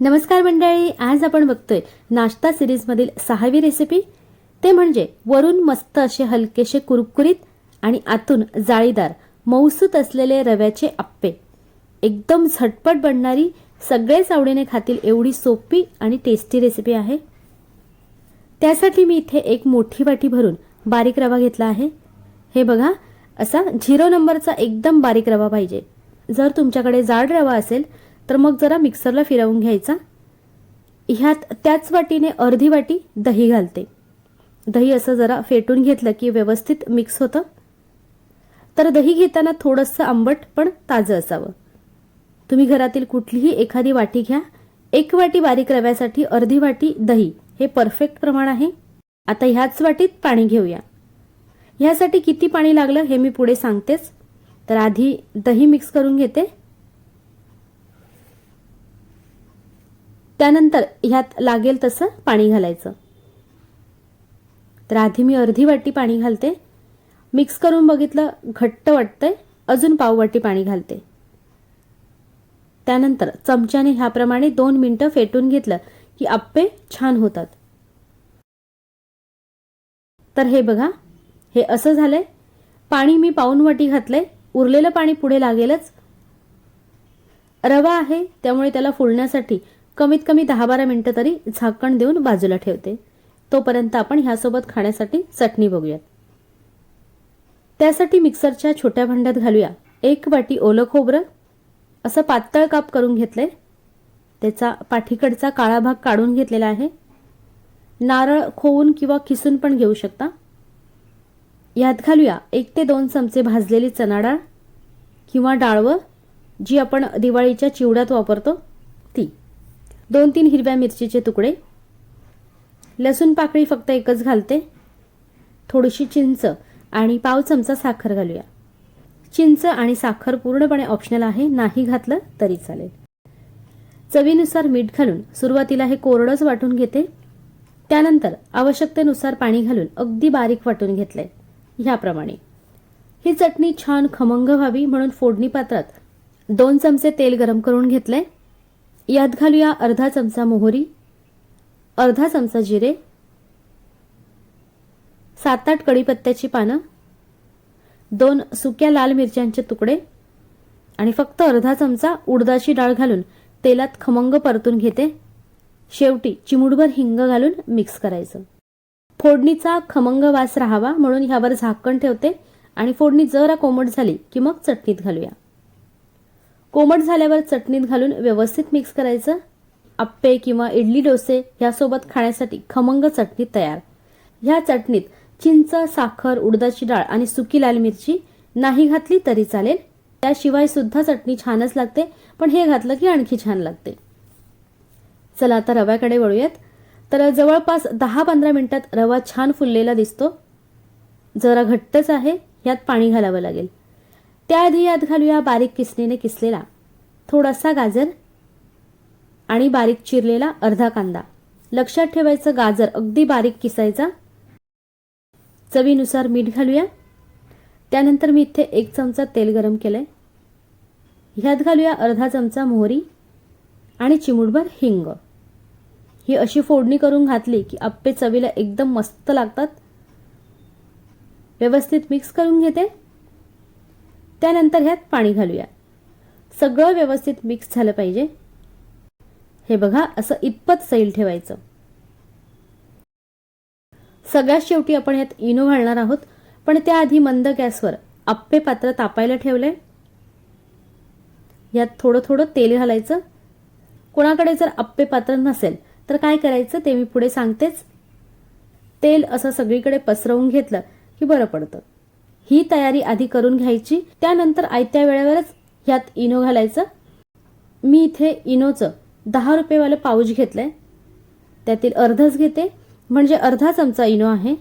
नमस्कार मंडळी आज आपण बघतोय नाश्ता सिरीजमधील सहावी रेसिपी ते म्हणजे वरून मस्त असे हलकेसे कुरकुरीत आणि आतून जाळीदार मऊसूत असलेले रव्याचे आप्पे. एकदम झटपट बनणारी सगळेच आवडीने खातील एवढी सोपी आणि टेस्टी रेसिपी आहे. त्यासाठी मी इथे एक मोठी वाटी भरून बारीक रवा घेतला आहे. हे बघा असा झिरो नंबरचा एकदम बारीक रवा पाहिजे. जर तुमच्याकडे जाड रवा असेल तर मग जरा मिक्सरला फिरवून घ्यायचा. ह्यात त्याच वाटीने अर्धी वाटी दही घालते. दही असं जरा फेटून घेतलं की व्यवस्थित मिक्स होतं. तर दही घेताना थोडंसं आंबट पण ताजं असावं. तुम्ही घरातील कुठलीही एखादी वाटी घ्या. एक वाटी बारीक रव्यासाठी अर्धी वाटी दही. हे परफेक्ट प्रमाण आहे. आता ह्याच वाटीत पाणी घेऊया. ह्यासाठी किती पाणी लागलं हे मी पुढे सांगतेच. तर आधी दही मिक्स करून घेते. त्यानंतर ह्यात लागेल तसं पाणी घालायचं. तर आधी मी अर्धी वाटी पाणी घालते. मिक्स करून बघितलं घट्ट वाटतंय. अजून पाव वाटी पाणी घालते. त्यानंतर चमच्याने ह्याप्रमाणे दोन मिनटं फेटून घेतलं की आप्पे छान होतात. तर हे बघा हे असं झालंय. पाणी मी पाऊन वाटी घातलंय. उरलेलं पाणी पुढे लागेलच. रवा आहे त्यामुळे त्याला फुलण्यासाठी कमीत कमी दहा बारा मिनटं तरी झाकण देऊन बाजूला ठेवते. तोपर्यंत आपण ह्यासोबत खाण्यासाठी चटणी बघूयात. त्यासाठी मिक्सरच्या छोट्या भांड्यात घालूया. एक वाटी ओलं खोबरं. असं पातळ काप करून घेतले त्याचा पाठीकडचा काळा भाग काढून घेतलेला आहे. नारळ खोवून किंवा खिसून पण घेऊ शकता. यात घालूया एक ते दोन चमचे भाजलेली चणाडाळ किंवा डाळवं जी आपण दिवाळीच्या चिवड्यात वापरतो. दोन तीन हिरव्या मिरचीचे तुकडे. लसूण पाकळी फक्त एकच घालते. थोडीशी चिंच आणि पाव चमचा साखर घालूया. चिंच आणि साखर पूर्णपणे ऑप्शनल आहे नाही घातलं तरी चालेल. चवीनुसार मीठ घालून सुरुवातीला हे कोरडंच वाटून घेते. त्यानंतर आवश्यकतेनुसार पाणी घालून अगदी बारीक वाटून घेतलंय. ह्याप्रमाणे. ही चटणी छान खमंग व्हावी म्हणून फोडणी पात्रात दोन चमचे तेल गरम करून घेतलंय. यात घालूया अर्धा चमचा मोहरी अर्धा चमचा जिरे सात आठ कढीपत्त्याची पानं दोन सुक्या लाल मिरच्यांचे तुकडे आणि फक्त अर्धा चमचा उडदाची डाळ घालून तेलात खमंग परतून घेते. शेवटी चिमुडभर हिंग घालून मिक्स करायचं. फोडणीचा खमंग वास राहावा म्हणून ह्यावर झाकण ठेवते आणि फोडणी जरा कोमट झाली की मग चटणीत घालूया. कोमट झाल्यावर चटणीत घालून व्यवस्थित मिक्स करायचं. आप्पे किंवा इडली डोसे ह्यासोबत खाण्यासाठी खमंग चटणी तयार. ह्या चटणीत चिंच साखर उडदाची डाळ आणि सुकी लाल मिरची नाही घातली तरी चालेल. त्याशिवाय सुद्धा चटणी छानच लागते पण हे घातलं की आणखी छान लागते. चला आता रव्याकडे वळूयात. तर जवळपास दहा पंधरा मिनिटात रवा छान फुललेला दिसतो. जरा घट्टच आहे यात पाणी घालावं लागेल. त्याआधी यात घालूया बारीक किसणीने किसलेला थोडासा गाजर आणि बारीक चिरलेला अर्धा कांदा. लक्षात ठेवायचं गाजर अगदी बारीक किसायचा. चवीनुसार मीठ घालूया. त्यानंतर मी इथे एक चमचा तेल गरम केलं आहे ह्यात घालूया अर्धा चमचा मोहरी आणि चिमूटभर हिंग. ही अशी फोडणी करून घातली की आप्पे चवीला एकदम मस्त लागतात. व्यवस्थित मिक्स करून घेते. त्यानंतर ह्यात पाणी घालूया. सगळं व्यवस्थित मिक्स झालं पाहिजे. हे बघा असं इतपत सैल ठेवायचं. सगळ्यात शेवटी आपण ह्यात इनो घालणार आहोत. पण त्याआधी मंद गॅसवर आप्पे पात्र तापायला ठेवलंय. यात थोडं थोडं तेल घालायचं. कोणाकडे जर आप्पे पात्र नसेल तर काय करायचं ते मी पुढे सांगतेच. तेल असं सगळीकडे पसरवून घेतलं की बरं पडतं. ही तयारी आधी करून घ्यायची. त्यानंतर आयत्या वेळेवरच ह्यात इनो घालायचं. मी इथे इनोचं दहा रुपयेवालं पाऊच घेतलंय. त्यातील अर्धच घेते. म्हणजे अर्धा चमचा इनो आहे.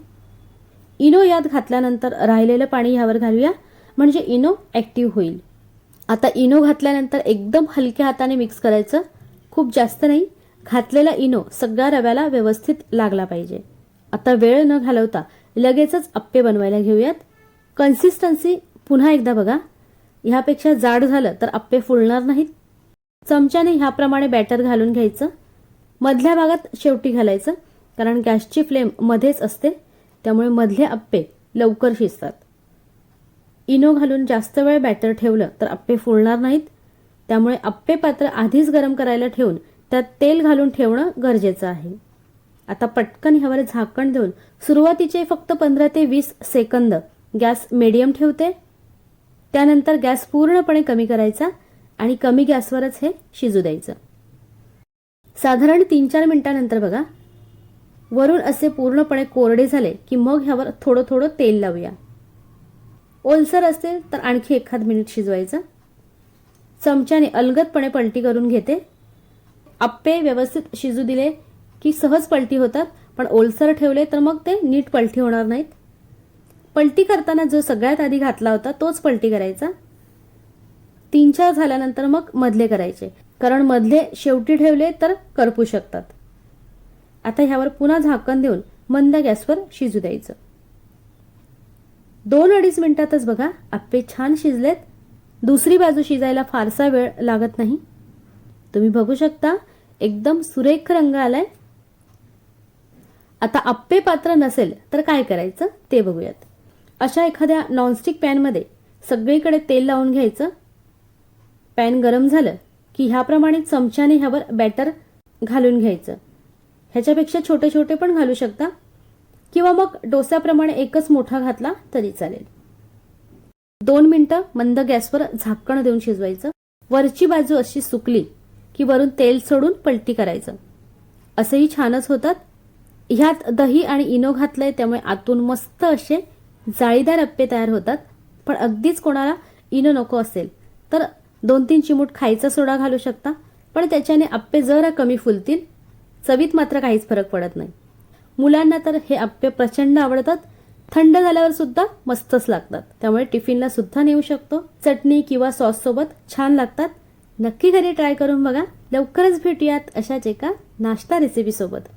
इनो यात घातल्यानंतर राहिलेलं पाणी ह्यावर घालूया. म्हणजे इनो ॲक्टिव्ह होईल. आता इनो घातल्यानंतर एकदम हलक्या हाताने मिक्स करायचं. खूप जास्त नाही. घातलेला इनो सगळ्या रव्याला व्यवस्थित लागला पाहिजे. आता वेळ न घालवता लगेचच अप्पे बनवायला घेऊयात. कन्सिस्टन्सी पुन्हा एकदा बघा. ह्यापेक्षा जाड झालं तर आप्पे फुलणार नाहीत. चमच्याने ह्याप्रमाणे बॅटर घालून घ्यायचं. मधल्या भागात शेवटी घालायचं कारण गॅसची फ्लेम मध्येच असते त्यामुळे मधले आप्पे लवकर शिजतात. इनो घालून जास्त वेळ बॅटर ठेवलं तर आप्पे फुलणार नाहीत. त्यामुळे अप्पे पात्र आधीच गरम करायला ठेवून त्यात तेल घालून ठेवणं गरजेचं आहे. आता पटकन ह्यावर झाकण देऊन सुरुवातीचे फक्त पंधरा ते वीस सेकंद गॅस मिडियम ठेवते. त्यानंतर गॅस पूर्णपणे कमी करायचा आणि कमी गॅसवरच हे शिजू द्यायचं. साधारण तीन चार मिनिटानंतर बघा वरून असे पूर्णपणे कोरडे झाले की मग ह्यावर थोडं थोडं तेल लावूया. ओलसर असेल तर आणखी एखाद मिनिट शिजवायचं. चमच्याने अलगदपणे पलटी करून घेते. आप्पे व्यवस्थित शिजू दिले की सहज पलटी होतात पण ओलसर ठेवले तर मग ते नीट पलटी होणार नाहीत. पलटी करताना जो सगळ्यात आधी घातला होता तोच पलटी करायचा? तीन चार झाल्यानंतर मग मधले करायचे. कारण मधले शेवटी ठेवले तर करपू शकतात. आता ह्यावर पुन्हा झाकण देऊन मंद गॅसवर शिजू द्यायचं. दोन अडीच मिनिटातच बघा आप्पे छान शिजलेत. दुसरी बाजू शिजायला फारसा वेळ लागत नाही. तुम्ही बघू शकता एकदम सुरेख रंग आलाय. आता आप्पे पात्र नसेल तर काय करायचं ते बघूयात. अशा एखाद्या नॉनस्टिक पॅनमध्ये सगळीकडे तेल लावून घ्यायचं. पॅन गरम झालं की ह्याप्रमाणे चमच्याने ह्यावर बॅटर घालून घ्यायचं. ह्याच्यापेक्षा छोटे छोटे पण घालू शकता. किंवा मग डोस्याप्रमाणे एकच मोठा घातला तरी चालेल. दोन मिनटं मंद गॅसवर झाकण देऊन शिजवायचं. वरची बाजू अशी सुकली की वरून तेल सोडून पलटी करायचं. असंही छानच होतात. ह्यात दही आणि इनो घातलंय त्यामुळे आतून मस्त असे जाळीदार अप्पे तयार होतात पण अगदीच कोणाला इनो नको असेल. तर दोन तीन चिमूट खायचा सोडा घालू शकता पण त्याच्याने अप्पे जरा कमी फुलतील चवीत मात्र काहीच फरक पडत नाही. मुलांना तर हे अप्पे प्रचंड आवडतात थंड झाल्यावर सुद्धा मस्तच लागतात. त्यामुळे टिफिनला सुद्धा नेऊ शकतो. चटणी किंवा सॉस सोबत छान लागतात. नक्की घरी ट्राय करून बघा. लवकरच भेटूयात अशाच एका नाश्ता रेसिपी सोबत.